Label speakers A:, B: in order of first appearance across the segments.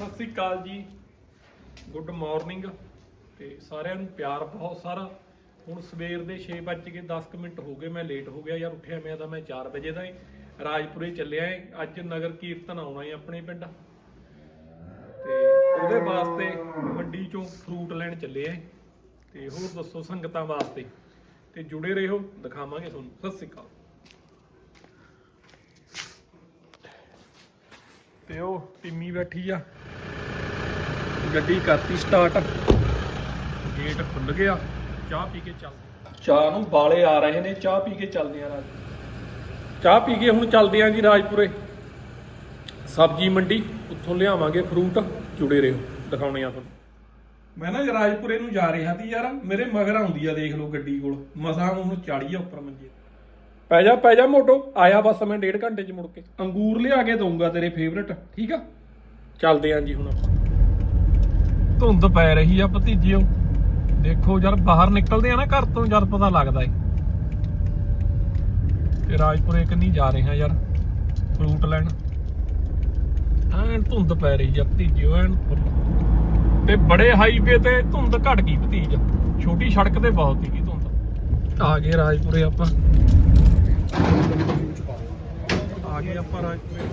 A: ਸਤਿ ਸ੍ਰੀ ਅਕਾਲ ਜੀ। Good morning ਤੇ ਸਾਰਿਆਂ ਨੂੰ ਪਿਆਰ, ਬਹੁਤ ਸਾਰਾ। ਹੁਣ ਸਵੇਰ ਦੇ 6 ਵੱਜ ਕੇ 10 ਮਿੰਟ ਹੋ ਗਏ, ਮੈਂ ਲੇਟ ਹੋ ਗਿਆ ਯਾਰ, ਉੱਠਿਆ ਮੈਂ ਤਾਂ ਮੈਂ 4 ਵਜੇ ਦਾ ਰਾਜਪੁਰੇ ਚੱਲਿਆ ਏ, ਅੱਜ ਨਗਰ ਕੀਰਤਨ ਆਉਣਾ ਏ ਆਪਣੇ ਪਿੰਡ। ਤੇ ਉਹਦੇ ਵਾਸਤੇ ਮੰਡੀ ਚੋਂ ਫਰੂਟ ਲੈਣ ਚੱਲੇ ਏ ਤੇ ਹੋਰ ਦੱਸੋ ਸੰਗਤਾਂ ਵਾਸਤੇ। ਤੇ ਜੁੜੇ ਰਹੋ, ਦਿਖਾਵਾਂਗੇ ਤੁਹਾਨੂੰ। ਸਤਿ ਸ੍ਰੀ ਅਕਾਲ। ਤੇ ਉਹ ਟਿੰਮੀ ਬੈਠੀ ਆ। ਗੱਡੀ ਕਰਤੀ ਸਟਾਰਟ ਗੇਟ ਖੁੱਲ ਗਿਆ। ਚਾਹ ਪੀ ਕੇ ਚੱਲ ਚਾਹ ਨੂੰ ਬਾਲੇ ਆ ਰਹੇ ਨੇ ਚਾਹ ਪੀ ਕੇ ਚੱਲਦੇ ਆ ਰਾਜ। ਚਾਹ ਪੀ ਕੇ ਹੁਣ ਚੱਲਦੇ ਆ ਜੀ ਰਾਜਪੁਰੇ। ਸਬਜੀ ਮੰਡੀ ਉੱਥੋਂ ਲਿਆਵਾਂਗੇ ਫਰੂਟ ਜੁੜੇ ਰਹੋ ਦਿਖਾਉਣੇ ਆ ਤੁਹਾਨੂੰ। ਮੈਂ ਨਾ ਰਾਜਪੁਰੇ ਨੂੰ ਜਾ ਰਿਹਾ ਸੀ ਯਾਰ ਮੇਰੇ ਮਗਰ ਆਉਂਦੀ ਆ ਦੇਖ ਲਓ ਗੱਡੀ ਕੋਲ। ਮਸਾਂ ਉਹਨੂੰ ਚਾੜੀ ਆ ਉੱਪਰ ਮੰਜੇ। ਪੈ ਜਾ ਪੈ ਜਾ ਮੋਟੋ ਆਇਆ ਬਸ ਮੈਂ ਡੇਢ ਘੰਟੇ ਚ ਮੁੜ ਕੇ। ਅੰਗੂਰ ਲਿਆ ਕੇ ਦਊਂਗਾ ਤੇਰੇ ਫੇਵਰਟ ਠੀਕ ਆ? ਚੱਲਦੇ ਆਂ ਜੀ ਹੁਣ ਆਪਾਂ। ਧੁੰਦ ਪੈ ਰਹੀ ਆ ਭਤੀਜਿਓ। ਦੇਖੋ ਯਾਰ ਬਾਹਰ ਨਿਕਲਦੇ ਆ ਨਾ ਘਰ ਤੋਂ, ਜਦ ਪਤਾ ਲੱਗਦਾ ਏ। ਤੇ ਰਾਜਪੁਰੇ ਕੰਨੀ ਜਾ ਰਹੇ ਆ ਯਾਰ ਫਰੂਟ ਲੈਣ। ਐਨ ਧੁੰਦ ਪੈ ਰਹੀ ਆ ਭਤੀਜਿਓ, ਐਨ ਤੇ ਬੜੇ ਹਾਈਵੇ ਤੇ ਧੁੰਦ ਘਟ ਗਈ ਭਤੀਜ। ਛੋਟੀ ਸੜਕ ਤੇ ਬਹੁਤ ਸੀਗੀ ਧੁੰਦ। ਆ ਗਏ ਰਾਜਪੁਰੇ ਆਪਾਂ। ਆ ਗਏ ਆਪਾਂ ਰਾਜਪੁਰੇ।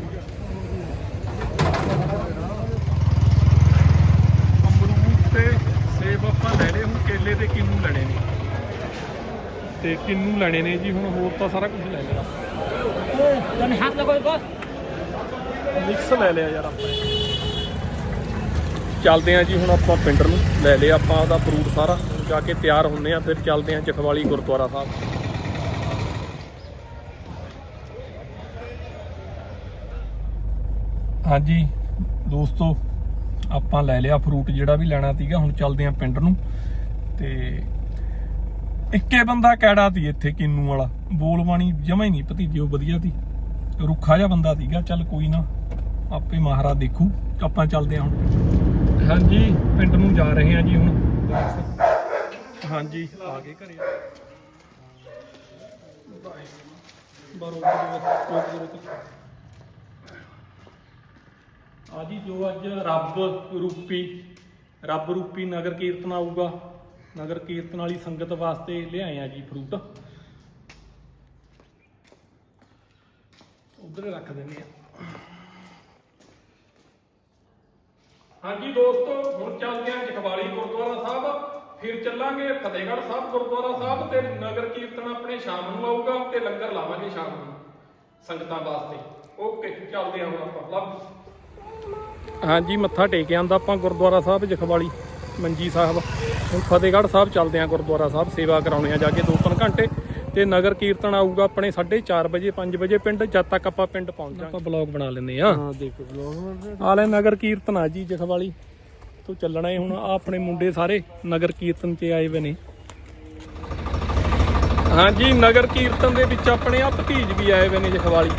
A: ਤੇ ਸੇਬ ਆਪਾਂ ਲੈ ਲਏ, ਹੁਣ ਕੇਲੇ ਤੇ ਕਿੰਨੂ ਲੈਣੇ ਨੇ? ਤੇ ਕਿੰਨੂ ਲੈਣੇ ਨੇ ਜੀ, ਹੁਣ ਹੋਰ ਤਾਂ ਸਾਰਾ ਕੁਝ ਲੈ ਲਿਆ।
B: Dami hap na ko
A: mix ਲੈ ਲਿਆ ਯਾਰ ਆਪਾਂ। ਚੱਲਦੇ ਆਂ ਜੀ, ਹੁਣ ਆਪਾਂ ਪਿੰਡ ਨੂੰ ਲੈ ਲਿਆ ਆਪਾਂ ਉਹਦਾ ਫਰੂਟ ਸਾਰਾ। ਜਾ ਕੇ ਤਿਆਰ ਹੁੰਨੇ ਆ ਫਿਰ ਚੱਲਦੇ ਆਂ ਚਖਵਾਲੀ ਗੁਰਦੁਆਰਾ ਸਾਹਿਬ। ਹਾਂਜੀ, ਦੋਸਤੋ ਆਪਾਂ ਲੈ ਲਿਆ ਫਰੂਟ ਜਿਹੜਾ ਵੀ ਲੈਣਾ ਸੀਗਾ ਹੁਣ ਚੱਲਦੇ ਆਂ ਪਿੰਡ ਨੂੰ ਤੇ ਇੱਕੇ ਬੰਦਾ ਕੈੜਾ ਸੀ ਇੱਥੇ ਕਿੰਨੂ ਵਾਲਾ ਬੋਲਬਾਣੀ ਜਮਾ ਹੀ ਨਹੀਂ ਭਤੀਜੇ ਉਹ ਵਧੀਆ ਸੀ ਰੁੱਖਾ ਜਿਹਾ ਬੰਦਾ ਸੀਗਾ ਚੱਲ ਕੋਈ ਨਾ ਆਪੇ ਮਹਾਰਾਜ ਦੇਖੂ ਆਪਾਂ ਚੱਲਦੇ ਹਾਂ ਹੁਣ ਹਾਂਜੀ ਪਿੰਡ ਨੂੰ ਜਾ ਰਹੇ ਹਾਂ ਜੀ ਹੁਣ ਹਾਂਜੀ ਆ ਗਏ ਘਰੇ ਬਰੋ ਆ ਜੀ, ਜੋ ਅੱਜ ਰੱਬ ਰੂਪੀ ਰੱਬ ਰੂਪੀ ਨਗਰ ਕੀਰਤਨ ਆਊਗਾ, ਨਗਰ ਕੀਰਤਨ ਵਾਲੀ ਸੰਗਤ ਵਾਸਤੇ ਲਿਆਏ ਆ ਜੀ ਫਰੂਟ ਉਧਰ ਰੱਖ ਦਿੰਦੇ ਆ। ਹਾਂਜੀ ਦੋਸਤੋ, ਹੁਣ ਚੱਲਦੇ ਆ ਜਖਵਾਲੀ ਗੁਰਦੁਆਰਾ ਸਾਹਿਬ। ਫਿਰ ਚੱਲਾਂਗੇ ਫਤਿਹਗੜ੍ਹ ਸਾਹਿਬ ਗੁਰਦੁਆਰਾ ਸਾਹਿਬ ਤੇ ਨਗਰ ਕੀਰਤਨ ਆਪਣੇ ਸ਼ਾਮ ਨੂੰ ਆਊਗਾ ਤੇ ਲੰਗਰ ਲਾਵਾਂਗੇ ਸ਼ਾਮ ਨੂੰ ਸੰਗਤਾਂ ਵਾਸਤੇ। ਓਕੇ ਚੱਲਦੇ ਆ ਹੁਣ ਆਪਾਂ। ਲਵ ਹਾਂਜੀ ਮੱਥਾ ਟੇਕ ਆਂਦਾ ਆਪਾਂ ਗੁਰਦੁਆਰਾ ਸਾਹਿਬ ਜਖਵਾਲੀ ਮੰਜੀ ਸਾਹਿਬ। ਹੁਣ ਫਤਿਹਗੜ੍ਹ ਸਾਹਿਬ ਚੱਲਦੇ ਆਂ ਗੁਰਦੁਆਰਾ ਸਾਹਿਬ ਸੇਵਾ ਕਰਾਉਣੇ ਆ ਜਾ ਕੇ 2-3 ਘੰਟੇ। ਤੇ ਨਗਰ ਕੀਰਤਨ ਆਊਗਾ ਆਪਣੇ 4:30 ਵਜੇ 5 ਵਜੇ ਪਿੰਡ ਜਦ ਤੱਕ ਆਪਾਂ ਪਿੰਡ ਪਹੁੰਚ ਆਪਾਂ ਬਲੌਗ ਬਣਾ ਲੈਂਦੇ ਆ
B: ਹਾਂ ਦੇਖੋ ਬਲੌਗ
A: ਆ ਲੈ ਨਗਰ ਕੀਰਤਨ ਆ ਜੀ ਜਖਵਾਲੀ। ਤੋਂ ਚੱਲਣਾ ਹੈ ਹੁਣ ਆ ਆਪਣੇ ਮੁੰਡੇ ਸਾਰੇ ਨਗਰ ਕੀਰਤਨ 'ਚ ਆਏ ਹੋਏ ਨੇ। ਹਾਂਜੀ ਨਗਰ ਕੀਰਤਨ ਦੇ ਵਿੱਚ ਆਪਣੇ ਆ ਭਤੀਜ ਵੀ ਆਏ ਹੋਏ ਨੇ ਜਖਵਾਲੀ।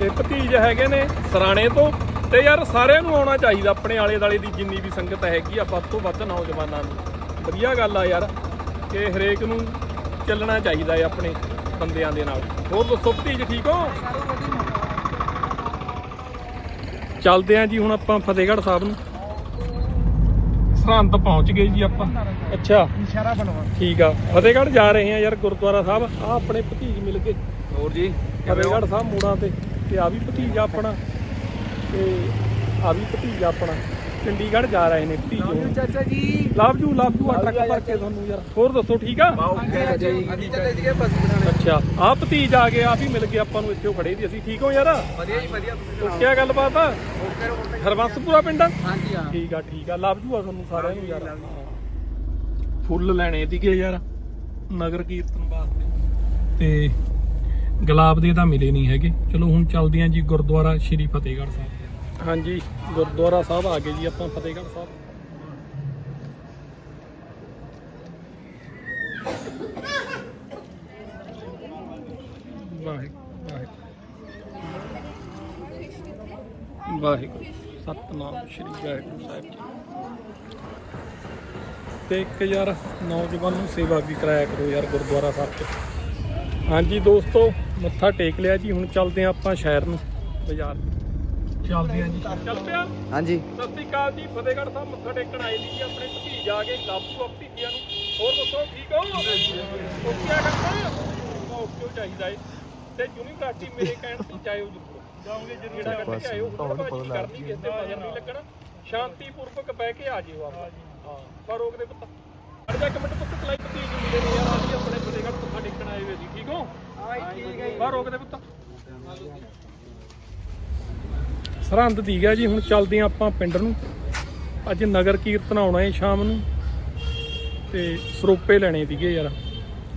A: ਤੇ ਭਤੀਜ ਹੈਗੇ ਨੇ ਸਰਾਣੇ ਤੋਂ ਤੇ ਯਾਰ ਸਾਰਿਆਂ ਨੂੰ ਆਉਣਾ ਚਾਹੀਦਾ ਆਪਣੇ ਆਲੇ ਦਾਲੇ ਦੀ ਜਿੰਨੀ ਵੀ ਸੰਗਤ ਹੈਗੀ ਆ ਵੱਧ ਤੋਂ ਵੱਧ ਨੌਜਵਾਨਾਂ ਨੂੰ। ਵਧੀਆ ਗੱਲ ਆ ਯਾਰ ਕਿ ਹਰੇਕ ਨੂੰ ਚੱਲਣਾ ਚਾਹੀਦਾ ਹੈ ਆਪਣੇ ਬੰਦਿਆਂ ਦੇ ਨਾਲ। ਹੋਰ ਦੱਸੋ ਭਤੀਜ ਠੀਕ ਹੋ? ਚੱਲਦੇ ਆਂ ਜੀ ਹੁਣ ਆਪਾਂ ਫਤਿਹਗੜ੍ਹ ਸਾਹਿਬ ਨੂੰ। ਸਰਹੰਦ ਪਹੁੰਚ ਗਏ ਜੀ ਆਪਾਂ। ਅੱਛਾ।
B: ਇਸ਼ਾਰਾ ਬਣਵਾ
A: ਠੀਕ ਆ। ਫਤਿਹਗੜ੍ਹ ਜਾ ਰਹੇ ਆ ਯਾਰ ਗੁਰਦੁਆਰਾ ਸਾਹਿਬ। ਆ ਆਪਣੇ ਭਤੀਜ ਮਿਲ ਗਏ।
B: ਹੋਰ ਜੀ
A: ਫਤਿਹਗੜ੍ਹ ਸਾਹਿਬ ਮੋੜਾਂ ਤੇ। ਤੇ ਆ ਵੀ ਭਤੀਜ ਆ ਆਪਣਾ। ਤੇ ਆ ਵੀ ਭਤੀਜ ਆ ਆਪਣਾ ਚੰਡੀਗੜ੍ਹ ਜਾ ਰਹੇ ਨੇ ਭਤੀਜ
B: ਚਾਚਾ ਜੀ।
A: ਲਵ ਯੂ ਲਵ ਯੂ ਆ ਟਰੱਕ ਭਰ ਕੇ ਤੁਹਾਨੂੰ ਯਾਰ ਹੋਰ ਦੱਸੋ ਠੀਕ ਆ?
B: ਓਕੇ ਜੀ ਅੱਜ ਚੱਲੇ ਸੀਗੇ ਬਸ ਬਣਾਣੇ
A: ਅੱਛਾ ਆ ਭਤੀਜ ਆ ਗਏ ਆ ਵੀ ਮਿਲ ਗਏ ਆਪਾਂ ਨੂੰ ਇੱਥੇ ਖੜੇ ਸੀ ਅਸੀਂ ਠੀਕ ਹੋ ਯਾਰ?
B: ਵਧੀਆ ਜੀ ਵਧੀਆ ਤੁਸੀਂ
A: ਕੀ ਗੱਲਬਾਤ ਆ?
B: ਓਕੇ
A: ਹਰਬੰਸਪੁਰਾ ਪਿੰਡ? ਆ
B: ਹਾਂਜੀ ਹਾਂ।
A: ਠੀਕ ਆ ਠੀਕ ਆ ਲੱਭ ਜੂਆ ਤੁਹਾਨੂੰ ਸਾਰਿਆਂ ਨੂੰ ਯਾਰ। ਫੁੱਲ ਲੈਣੇ ਸੀਗੇ ਯਾਰ ਨਗਰ ਕੀਰਤਨ ਵਾਸਤੇ। ਤੇ ਗੁਲਾਬ ਦੇ ਤਾਂ ਮਿਲੇ ਨਹੀਂ ਹੈਗੇ। ਚਲੋ ਹੁਣ ਚੱਲਦੇ ਆਂ ਜੀ ਗੁਰਦੁਆਰਾ ਸ਼੍ਰੀ ਫਤਿਹਗੜ੍ਹ ਸਾਹਿਬ। ਹਾਂਜੀ, ਗੁਰਦੁਆਰਾ ਸਾਹਿਬ ਆ ਗਏ ਜੀ ਆਪਾਂ, ਫਤਿਹਗੜ੍ਹ ਸਾਹਿਬ। ਵਾਹਿਗੁਰੂ। ਵਾਹਿਗੁਰੂ। ਵਾਹਿਗੁਰੂ ਸਤਨਾਮ ਸ਼੍ਰੀ ਵਾਹਿਗੁਰੂ ਸਾਹਿਬ ਜੀ। ਤੇ ਇੱਕ ਯਾਰ ਨੌਜਵਾਨ ਨੂੰ ਸੇਵਾ ਵੀ ਕਰਾਇਆ ਕਰੋ ਯਾਰ ਗੁਰਦੁਆਰਾ ਸਾਹਿਬ 'ਚ। ਹਾਂਜੀ ਦੋਸਤੋ, ਮੱਥਾ ਟੇਕ ਲਿਆ ਜੀ, ਹੁਣ ਚੱਲਦੇ ਹਾਂ ਆਪਾਂ ਸ਼ਹਿਰ ਨੂੰ, ਬਾਜ਼ਾਰ ਚੱਲਦੇ ਆ ਜੀ। ਚੱਲ ਪਿਆ
B: ਹਾਂਜੀ।
A: ਸਤਿ ਸ੍ਰੀ ਅਕਾਲ ਜੀ ਫਤਿਹਗੜ੍ਹ ਸਾਹਿਬ ਮੱਥਾ ਟੇਕਣ ਆਏ ਸੀ ਜੀ ਆਪਣੇ ਭਤੀਜ ਆ ਕੇ ਕਾਬੂ ਆਪੀ ਗਿਆ ਨੂੰ। ਹੋਰ ਦੱਸੋ ਠੀਕ ਹੋ? ਓਕੇ ਆ ਕਰਨਾ ਓਕੇ ਚਾਹੀਦਾ ਏ। ਤੇ ਯੂਨੀਵਰਸਿਟੀ ਮੇਰੇ ਕਹਿਣ ਤੇ ਜਾਇਓ ਜ਼ਰੂਰ। ਜਾਓਗੇ ਜਰੂਰ। ਜਿਹੜਾ ਕੱਢ ਕੇ ਆਇਓ ਹੁਣ ਭਾਜੀ ਕਰਨੀ ਕਿਸੇ ਤੇ ਨਹੀਂ ਲੱਗਣਾ। ਸ਼ਾਂਤੀ ਪੂਰਵਕ ਬਹਿ ਕੇ ਆ ਜਿਓ ਆਪਾਂ। ਹਾਂ ਪਰ ਰੋਕ ਦੇ ਪੁੱਤ ਅੜ ਜਾ ਇੱਕ ਮਿੰਟ ਪੁੱਤ ਕਲਾਈ ਭਤੀਜ ਨੂੰ ਮਿਲੇ ਨੇ ਯਾਰ ਅਸੀਂ ਆਪਣੇ ਫਤਿਹਗੜ੍ਹ ਮੱਥਾ ਟੇਕਣ ਆਏ ਹੋਏ ਸੀ ਠੀਕ ਹੋ?
B: ਹਾਂ ਠੀਕ ਹੈ
A: ਬਾਹਰ ਰੋਕ ਦੇ ਪੁੱਤ ਸਰਹੰਦ ਦੀ ਗਿਆ ਜੀ ਹੁਣ ਚੱਲਦੇ ਹਾਂ ਆਪਾਂ ਪਿੰਡ ਨੂੰ। ਅੱਜ ਨਗਰ ਕੀਰਤਨ ਆਉਣਾ ਹੈ ਸ਼ਾਮ ਨੂੰ। ਤੇ ਸਰੋਪੇ ਲੈਣੇ ਸੀਗੇ ਯਾਰ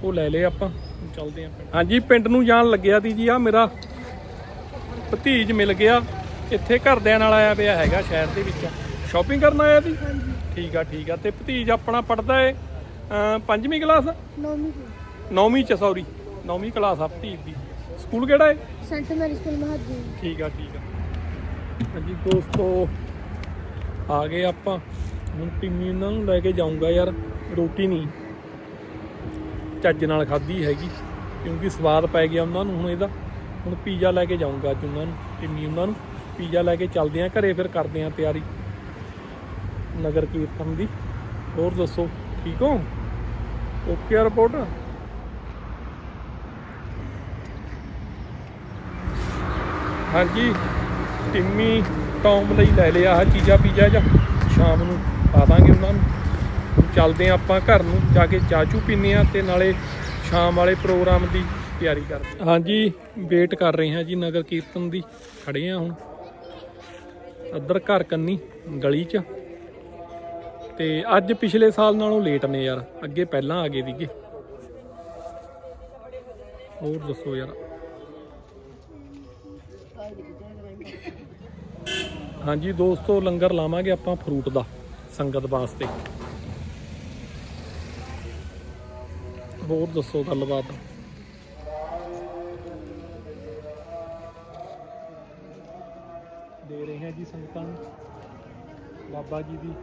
A: ਉਹ ਲੈ ਲਏ ਆਪਾਂ ਚੱਲਦੇ ਪਿੰਡ। ਹਾਂਜੀ ਪਿੰਡ ਨੂੰ ਜਾਣ ਲੱਗਿਆ ਸੀ ਜੀ ਆ ਮੇਰਾ ਭਤੀਜ ਮਿਲ ਗਿਆ। ਇੱਥੇ ਘਰਦਿਆਂ ਨਾਲ ਆਇਆ ਪਿਆ ਹੈਗਾ ਸ਼ਹਿਰ ਦੇ ਵਿੱਚ। ਸ਼ਾਪਿੰਗ ਕਰਨ ਆਇਆ ਸੀ? ਠੀਕ ਆ ਠੀਕ ਆ। ਤੇ ਭਤੀਜ ਆਪਣਾ ਪੜਦਾ ਏ ਪੰਜਵੀਂ ਕਲਾਸ?
C: ਨੌਵੀਂ
A: ਨੌਵੀਂ ਚ ਸੌਰੀ ਨੌਵੀਂ ਕਲਾਸ ਆ ਭਤੀਜ ਦੀ। ਸਕੂਲ ਕਿਹੜਾ ਏ
C: ਸੈਂਟ ਮੈਰੀ ਸਕੂਲ ਮਹਾਜੀ
A: ਠੀਕ ਆ ਠੀਕ ਆ। ਹਾਂਜੀ, ਦੋਸਤੋ, ਆ ਗਏ ਆਪਾਂ। ਹੁਣ ਟਿੰਮੀ ਉਹਨਾਂ ਨੂੰ ਲੈ ਕੇ ਜਾਊਂਗਾ ਯਾਰ, ਰੋਟੀ ਨਹੀਂ। ਚੱਜ ਨਾਲ ਖਾਧੀ ਹੈਗੀ, ਕਿਉਂਕਿ ਸਵਾਦ ਪੈ ਗਿਆ ਉਹਨਾਂ ਨੂੰ ਹੁਣ ਇਹਦਾ। ਹੁਣ ਪੀਜ਼ਾ ਲੈ ਕੇ ਜਾਊਂਗਾ ਅੱਜ ਉਹਨਾਂ ਨੂੰ ਟਿੰਮੀ ਉਹਨਾਂ ਨੂੰ। ਪੀਜ਼ਾ ਲੈ ਕੇ ਚੱਲਦੇ ਆਂ ਘਰੇ ਫਿਰ ਕਰਦੇ ਆਂ ਤਿਆਰੀ। ਨਗਰ ਕੀਰਤਨ ਦੀ। ਹੋਰ ਦੱਸੋ, ਠੀਕ ਹੋ? ਓਕੇ ਆ ਰਿਪੋਰਟ ਹਾਂਜੀ। ਟਿੰਮੀ ਟੌਮ ਲਈ ਲੈ ਲਿਆ ਆਹ ਚੀਜ਼ਾ ਪੀਜ਼ਾ ਜਾਂ ਸ਼ਾਮ ਨੂੰ ਪਾ ਦਾਂਗੇ ਉਹਨਾਂ ਨੂੰ। ਚੱਲਦੇ ਆਂ ਆਪਾਂ ਘਰ ਨੂੰ, ਜਾ ਕੇ ਚਾਚੂ ਪੀਨੇ ਆ ਤੇ ਨਾਲੇ ਸ਼ਾਮ ਵਾਲੇ ਪ੍ਰੋਗਰਾਮ ਦੀ ਤਿਆਰੀ ਕਰਦੇ ਹਾਂ। ਹਾਂਜੀ, ਵੇਟ ਕਰ ਰਹੇ ਹਾਂ ਜੀ, ਨਗਰ ਕੀਰਤਨ ਦੀ। ਖੜੇ ਆ ਹੁਣ। ਅੱਧਰ ਘਰ ਕੰਨੀ ਗਲੀ 'ਚ। ਤੇ ਅੱਜ ਪਿਛਲੇ ਸਾਲ ਨਾਲੋਂ ਲੇਟ ਨੇ ਯਾਰ, ਅੱਗੇ ਪਹਿਲਾਂ ਆ ਗਏ ਸੀਗੇ। ਹੋਰ ਦੱਸੋ ਯਾਰ। ਹਾਂਜੀ ਦੋਸਤੋ, ਲੰਗਰ ਲਾਵਾਂਗੇ ਆਪਾਂ ਫਰੂਟ ਦਾ, ਸੰਗਤ ਵਾਸਤੇ। ਹੋਰ ਦੱਸੋ ਗੱਲਬਾਤ? ਦੇ ਰਹੇ ਹਾਂ ਜੀ ਸੰਗਤਾਂ ਨੂੰ, ਬਾਬਾ ਜੀ ਦੀ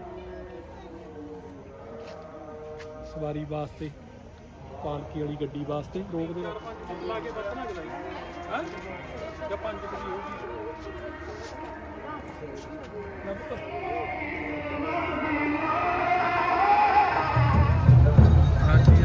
A: ਸਵਾਰੀ ਵਾਸਤੇ, ਪਾਲਕੀ ਵਾਲੀ ਗੱਡੀ ਵਾਸਤੇ। ਰੋਕ ਦੇ ਲਾ ਕੇ ਬਚਣਾ ਜਲਾਈ ਹਾਂ? ਜਾਂ ਪੰਜ ਵਜੇ ਹੋਊਗੀ ਲੈ ਪੁੱਤ। ਹਾਂਜੀ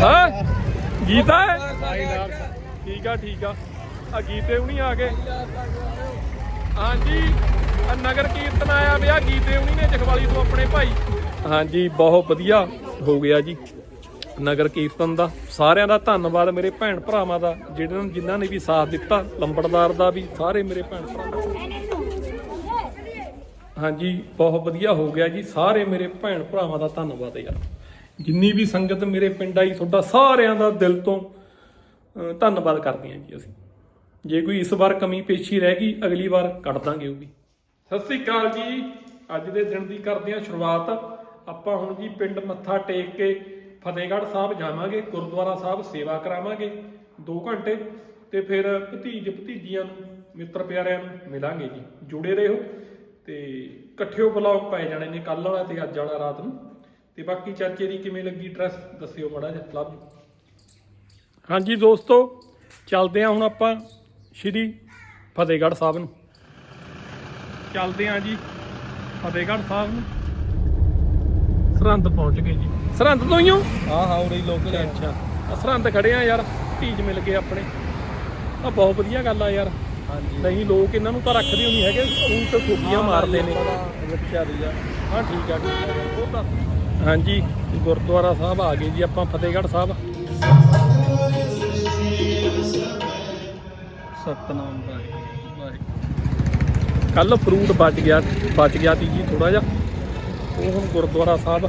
A: ਹਾਂ? ਗੀਤਾ ਹੈ? ਠੀਕ ਆ ਠੀਕ ਆ। ਆ ਗੀਤੇ ਹੁਣੀ ਆ ਗਏ। ਹਾਂਜੀ ਆਹ ਨਗਰ ਕੀਰਤਨ ਆਇਆ ਵਿਆ ਗੀਤੇ ਹੁਣੀ ਨੇ ਜਖਵਾਲੀ ਤੋਂ ਆਪਣੇ ਭਾਈ। ਹਾਂਜੀ ਬਹੁਤ ਵਧੀਆ ਹੋ ਗਿਆ ਜੀ। ਨਗਰ ਕੀਰਤਨ ਦਾ। ਸਾਰਿਆਂ ਦਾ ਧੰਨਵਾਦ ਮੇਰੇ ਭੈਣ ਭਰਾਵਾਂ ਦਾ ਜਿਹੜੇ ਜਿਨ੍ਹਾਂ ਨੇ ਵੀ ਸਾਥ ਦਿੱਤਾ। ਲੰਬੜਦਾਰ ਦਾ ਵੀ ਸਾਰੇ ਮੇਰੇ ਭੈਣ ਭਰਾ ਹਾਂਜੀ ਬਹੁਤ ਵਧੀਆ ਹੋ ਗਿਆ ਜੀ। ਸਾਰੇ ਮੇਰੇ ਭੈਣ ਭਰਾਵਾਂ ਦਾ ਧੰਨਵਾਦ ਯਾਰ। ਜਿੰਨੀ ਵੀ ਸੰਗਤ ਮੇਰੇ ਪਿੰਡ ਆਈ, ਤੁਹਾਡਾ ਸਾਰਿਆਂ ਦਾ ਦਿਲ ਤੋਂ ਧੰਨਵਾਦ ਕਰਦੇ ਹਾਂ ਜੀ ਅਸੀਂ। ਜੇ ਕੋਈ ਇਸ ਵਾਰ ਕਮੀ ਪੇਸ਼ੀ ਰਹਿ ਗਈ, ਅਗਲੀ ਵਾਰ ਕੱਢ ਦਾਂਗੇ ਉਹ ਵੀ। ਸਤਿ ਸ੍ਰੀ ਅਕਾਲ ਜੀ। ਅੱਜ ਦੇ ਦਿਨ ਦੀ ਕਰਦੇ ਹਾਂ ਸ਼ੁਰੂਆਤ। ਆਪਾਂ ਹੁਣ ਜੀ ਪਿੰਡ ਮੱਥਾ ਟੇਕ ਕੇ ਫਤਿਹਗੜ੍ਹ ਸਾਹਿਬ ਜਾਵਾਂਗੇ, ਗੁਰਦੁਆਰਾ ਸਾਹਿਬ ਸੇਵਾ ਕਰਾਵਾਂਗੇ 2 ਘੰਟੇ ਤੇ ਫਿਰ ਭਤੀਜ ਭਤੀਜੀਆਂ ਨੂੰ, ਮਿੱਤਰ ਪਿਆਰਿਆਂ ਨੂੰ ਮਿਲਾਂਗੇ ਜੀ। ਜੁੜੇ ਰਹੋ ਤੇ ਇਕੱਠਿਓ ਬਲੌਗ ਪੈ ਜਾਣੇ ਨੇ ਕੱਲ ਵਾਲਾ ਤੇ ਅੱਜ ਵਾਲਾ ਰਾਤ ਨੂੰ। ਤੇ ਬਾਕੀ ਚਾਚੇ ਦੀ ਕਿਵੇਂ ਲੱਗੀ ਡਰੈਸ ਦੱਸਿਓ ਮੜਾ ਜਿਹਾ ਲਵ ਹਾਂਜੀ ਦੋਸਤੋ ਚੱਲਦੇ ਹਾਂ ਹੁਣ ਆਪਾਂ ਸ਼੍ਰੀ ਫਤਿਹਗੜ੍ਹ ਸਾਹਿਬ ਨੂੰ। ਚੱਲਦੇ ਹਾਂ ਜੀ ਫਤਿਹਗੜ੍ਹ ਸਾਹਿਬ ਨੂੰ। ਸਰਹੰਦ ਪਹੁੰਚ ਗਏ ਜੀ। ਸਰਹੰਦ ਤੋਂ ਹੀ ਹੋ?
B: ਹਾਂ ਹਾਂ ਉਰੇ ਲੋਕਲ
A: ਅੱਛਾ। ਆ ਸਰਹੰਦ ਖੜੇ ਆ ਯਾਰ ਧੀਜ ਮਿਲ ਗਏ ਆਪਣੇ। ਆ ਬਹੁਤ ਵਧੀਆ ਗੱਲ ਆ ਯਾਰ।
B: ਹਾਂਜੀ।
A: ਨਹੀਂ ਲੋਕ ਇਹਨਾਂ ਨੂੰ ਤਾਂ ਰੱਖਦੇ ਨਹੀਂ ਹੈਗੇ ਉਹ ਤਾਂ ਮਾਰਦੇ ਨੇ।
B: ਰੱਖਿਆ ਦੀਆ
A: ਹਾਂ ਠੀਕ ਆ ਠੀਕ ਆ। ਉਹ ਦੱਸ ਹਾਂਜੀ ਗੁਰਦੁਆਰਾ ਸਾਹਿਬ ਆ ਗਏ ਜੀ ਆਪਾਂ ਫਤਿਹਗੜ੍ਹ ਸਾਹਿਬ।
B: ਸਤਨਾਮ ਵਾਹਿਗੁਰੂ।
A: ਕੱਲ ਫਰੂਟ ਬਚ ਗਿਆ ਬਚ ਗਿਆ ਸੀ ਜੀ ਥੋੜਾ ਜਿਹਾ। ਉਹ ਹੁਣ ਗੁਰਦੁਆਰਾ ਸਾਹਿਬ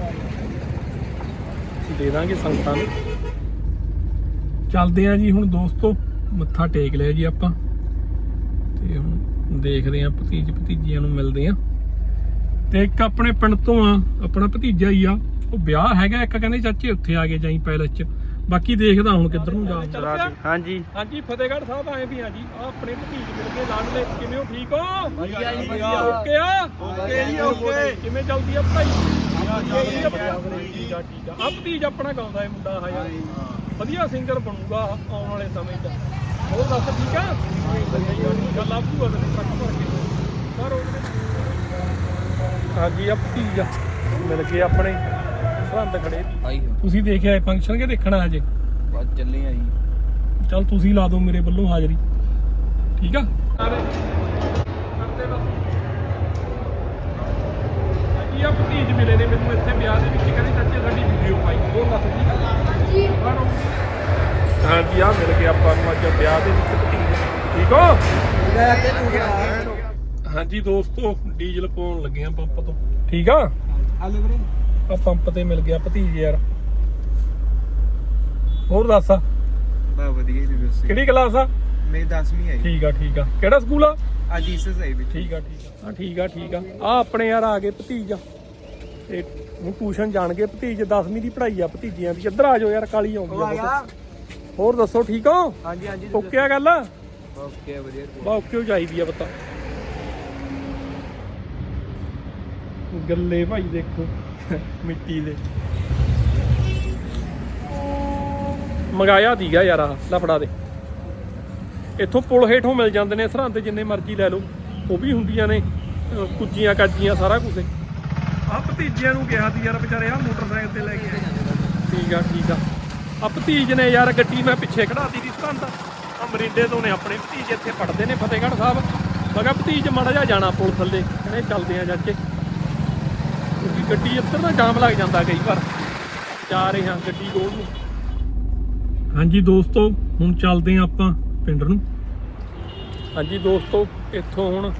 A: ਦੇ ਦਾਂਗੇ ਸੰਗਤਾਂ ਨੂੰ। ਚੱਲਦੇ ਆ ਜੀ ਹੁਣ ਦੋਸਤੋ ਮੱਥਾ ਟੇਕ ਲਿਆ ਜੀ ਆਪਾਂ। ਤੇ ਹੁਣ ਦੇਖਦੇ ਆ ਭਤੀਜ ਭਤੀਜੀਆਂ ਨੂੰ ਮਿਲਦੇ ਆ। ਤੇ ਇੱਕ ਆਪਣੇ ਪਿੰਡ ਤੋਂ ਆ ਆਪਣਾ ਭਤੀਜਾ ਹੀ ਆ। ਉਹ ਵਿਆਹ ਹੈਗਾ ਇੱਕ ਕਹਿੰਦੇ ਚਾਚੇ ਉੱਥੇ ਆ ਗਏ ਜਾਈ ਪੈਲਸ ਚ। ਬਾਕੀ ਦੇਖਦਾ ਹੁਣ ਕਿੱਧਰ ਨੂੰ ਜਾ।
B: ਹਾਂਜੀ।
A: ਹਾਂਜੀ ਫਤਿਹਗੜ੍ਹ ਸਾਹਿਬ ਆਏ ਵੀ ਆ ਜੀ। ਆ ਆਪਣੇ ਭਤੀਜ ਮਿਲ ਕੇ ਲਾਡਲੇ ਕਿਵੇਂ ਹੋ? ਠੀਕ ਹੋ?
B: ਵਧੀਆ ਜੀ, ਵਧੀਆ।
A: ਓਕੇ ਆ?
B: ਓਕੇ ਜੀ, ਓਕੇ।
A: ਕਿਵੇਂ ਚੱਲਦੀ ਆ ਭਾਈ ਠੀਕ ਆ ਠੀਕ ਆ। ਆ ਭਤੀਜ ਆਪਣਾ ਗਾਉਂਦਾ ਇਹ ਮੁੰਡਾ ਆ ਯਾਰ। ਵਧੀਆ ਸਿੰਗਰ ਬਣੂਗਾ ਆਉਣ ਵਾਲੇ ਸਮੇਂ 'ਚ। ਹੋਰ ਦੱਸ ਠੀਕ ਆ? ਗੱਲ ਆ। ਭੂਆ ਦੇ ਟਰੱਕ ਭਰ ਕੇ। ਪਰ ਹਾਂਜੀ ਆ ਭਤੀਜ ਆ। ਮਿਲ ਗਏ ਆਪਣੇ। ਸਰਹੰਦ ਖੜੇ।
B: ਆਈ
A: ਤੁਸੀਂ ਦੇਖਿਆ ਇਹ ਫੰਕਸ਼ਨ ਕਿ ਦੇਖਣਾ ਹਜੇ?
B: ਬਸ ਚੱਲੇ ਆ ਜੀ।
A: ਚੱਲ ਤੁਸੀਂ ਲਾ ਦਿਓ ਮੇਰੇ ਵੱਲੋਂ ਹਾਜ਼ਰੀ। ਠੀਕ ਆ? ਹਾਂਜੀ ਆ ਭਤੀਜ ਮਿਲੇ ਨੇ ਮੈਨੂੰ ਇੱਥੇ ਵਿਆਹ ਦੇ ਵਿੱਚ। ਕਹਿੰਦੇ ਚਾਚੇ ਸਾਡੀ ਵੀਡੀਓ ਪਾਈ। ਹੋਰ ਦੱਸ ਠੀਕ ਆ ਹਾਂਜੀ ਹਾਂਜੀ ਆ ਮਿਲ ਗਿਆ ਆਪਾਂ ਨੂੰ ਅੱਜ ਵਿਆਹ ਦੇ ਵਿੱਚ ਭਤੀਜ। ਠੀਕ ਹੋ? ਹਾਂਜੀ ਦੋਸਤੋ ਡੀਜ਼ਲ ਪਾਉਣ ਲੱਗੇ ਆ ਪੰਪ ਤੋਂ। ਠੀਕ ਆ?
B: ਹਾਲੇ ਵੀਰੇ।
A: ਆ ਪੰਪ ਤੇ ਮਿਲ ਗਿਆ ਭਤੀਜ ਯਾਰ। ਹੋਰ ਦੱਸ?
B: ਬਾ ਵਧੀਆ ਜੀ ਦੱਸੋ।
A: ਕਿਹੜੀ ਕਲਾਸ ਆ?
B: ਮੇਰੀ 10ਵੀਂ ਆਈ
A: ਠੀਕ ਆ ਠੀਕ ਆ। ਕਿਹੜਾ ਸਕੂਲ ਆ?
B: ਅੱਜ ਇਸ ਆਈ ਵੀ
A: ਠੀਕ ਆ ਠੀਕ ਆ। ਹਾਂ ਠੀਕ ਆ ਠੀਕ ਆ। ਆ ਆਪਣੇ ਯਾਰ ਆ ਗਏ ਭਤੀਜ। ਤੇ ਹੁਣ ਟਿਊਸ਼ਨ ਜਾਣਗੇ ਭਤੀਜ। 10ਵੀਂ ਦੀ ਪੜ੍ਹਾਈ ਆ ਭਤੀਜੀਆਂ ਦੀ। ਇੱਧਰ ਆ ਜਾਓ ਯਾਰ ਕਾਲੀ ਆਉਂਦੀ ਆ ਬਹੁਤ। ਹੋਰ ਦੱਸੋ ਠੀਕ ਹੋ?
B: ਹਾਂਜੀ ਹਾਂਜੀ
A: ਓਕੇ ਆ ਗੱਲ?
B: ਓਕੇ ਵਧੀਆ।
A: ਬਾ ਓਕੇ ਹੋ ਚਾਹੀਦੀ ਆ ਪਤਾ ਗੱਲੇ ਭਾਈ ਦੇਖੋ ਮਿੱਟੀ ਦੇ। ਮੰਗਾਇਆ ਦੀਗਾ ਯਾਰ ਆ ਲਫੜਾ ਦੇ। ਇੱਥੋਂ ਪੁਲ ਹੇਠੋਂ ਮਿਲ ਜਾਂਦੇ ਨੇ ਸਰਹੰਦ ਜਿੰਨੇ ਮਰਜ਼ੀ ਲੈ ਲਓ। ਉਹ ਵੀ ਹੁੰਦੀਆਂ ਨੇ ਕੁੱਜੀਆਂ ਕਾਜੀਆਂ ਸਾਰਾ ਕੁਝ ਆ ਭਤੀਜਿਆਂ ਨੂੰ ਕਿਹਾ ਸੀ ਯਾਰ ਵਿਚਾਰੇ ਆ ਮੋਟਰਸਾਈਕਲ ਤੇ ਲੈ ਕੇ ਆਏ। ਠੀਕ ਆ ਠੀਕ ਆ। ਆ ਭਤੀਜ ਨੇ ਯਾਰ ਗੱਡੀ ਮੈਂ ਪਿੱਛੇ ਖੜਾਤੀ ਦੀ ਸਰਹੰਦ। ਆ ਮਰਿੰਡੇ ਤੋਂ ਨੇ ਆਪਣੇ ਭਤੀਜ ਇੱਥੇ ਪੜਦੇ ਨੇ ਫਤਿਹਗੜ੍ਹ ਸਾਹਿਬ। ਮੈਂ ਕਿਹਾ ਭਤੀਜ ਮਾੜਾ ਜਿਹਾ ਜਾਣਾ ਪੁਲ ਥੱਲੇ। ਕਹਿੰਦੇ ਚੱਲਦੇ ਆ ਚਾਚੇ। ਕਿਉਂਕਿ ਗੱਡੀ ਇੱਧਰ ਨਾ ਜਾਮ ਲੱਗ ਜਾਂਦਾ ਕਈ ਵਾਰ। ਜਾ ਰਹੇ ਹਾਂ ਗੱਡੀ ਕੋਲ ਨੂੰ। ਹਾਂਜੀ ਦੋਸਤੋ ਹੁਣ ਚੱਲਦੇ ਹਾਂ ਆਪਾਂ ਪਿੰਡ ਨੂੰ। ਹਾਂਜੀ ਦੋਸਤੋ ਇੱਥੋਂ ਹੁਣ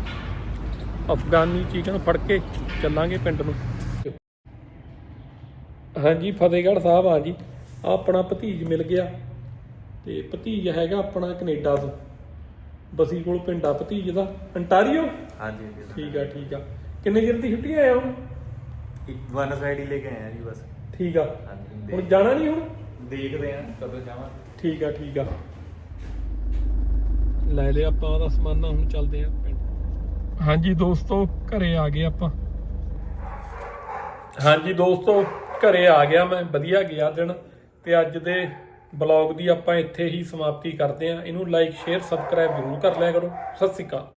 A: ਅਫਗਾਨੀ ਚਿਕਨ ਫੜ ਕੇ ਚੱਲਾਂਗੇ ਪਿੰਡ ਨੂੰ। ਹਾਂਜੀ ਫਤਿਹਗੜ੍ਹ ਸਾਹਿਬ ਆ ਜੀ। ਆ ਆਪਣਾ ਭਤੀਜ ਮਿਲ ਗਿਆ। ਤੇ ਭਤੀਜ ਹੈਗਾ ਆਪਣਾ ਕੈਨੇਡਾ ਤੋਂ। ਬਸੀ ਕੋਲ ਪਿੰਡ ਆ ਭਤੀਜ ਦਾ। ਅੰਟਾਰੀਓ?
C: ਹਾਂਜੀ
A: ਠੀਕ ਆ ਠੀਕ ਆ। ਕਿੰਨੇ ਚਿਰ ਦੀ ਛੁੱਟੀਆਂ ਆਇਆ ਹੁਣ
C: ਇੱਕ ਵਨ ਸਾਈਡ ਹੀ ਲੈ ਕੇ ਆਇਆ ਜੀ ਬਸ।
A: ਠੀਕ ਆ।
C: ਹਾਂਜੀ
A: ਹੁਣ ਜਾਣਾ ਨਹੀਂ ਹੁਣ?
C: ਦੇਖਦੇ ਆ ਕਦੋਂ ਜਾਵਾਂ।
A: ਠੀਕ ਆ ਠੀਕ ਆ। ਲੈ ਲਿਆ ਆਪਾਂ ਉਹਦਾ ਸਮਾਨਾ ਹੁਣ ਚੱਲਦੇ ਆ ਪਿੰਡ। ਹਾਂਜੀ ਦੋਸਤੋ ਘਰੇ ਆ ਗਏ ਆਪਾਂ। ਹਾਂਜੀ ਦੋਸਤੋ ਘਰੇ ਆ ਗਿਆ ਮੈਂ ਵਧੀਆ ਗਿਆ ਦਿਨ। ਤੇ ਅੱਜ ਦੇ ਬਲੌਗ ਦੀ ਆਪਾਂ ਇੱਥੇ ਹੀ ਸਮਾਪਤੀ ਕਰਦੇ ਆ। ਇਹਨੂੰ ਲਾਈਕ ਸ਼ੇਅਰ ਸਬਸਕ੍ਰਾਈਬ ਜ਼ਰੂਰ ਕਰ ਲਿਆ ਕਰੋ। ਸਤਿ ਸ਼੍ਰੀ ਅਕਾਲ।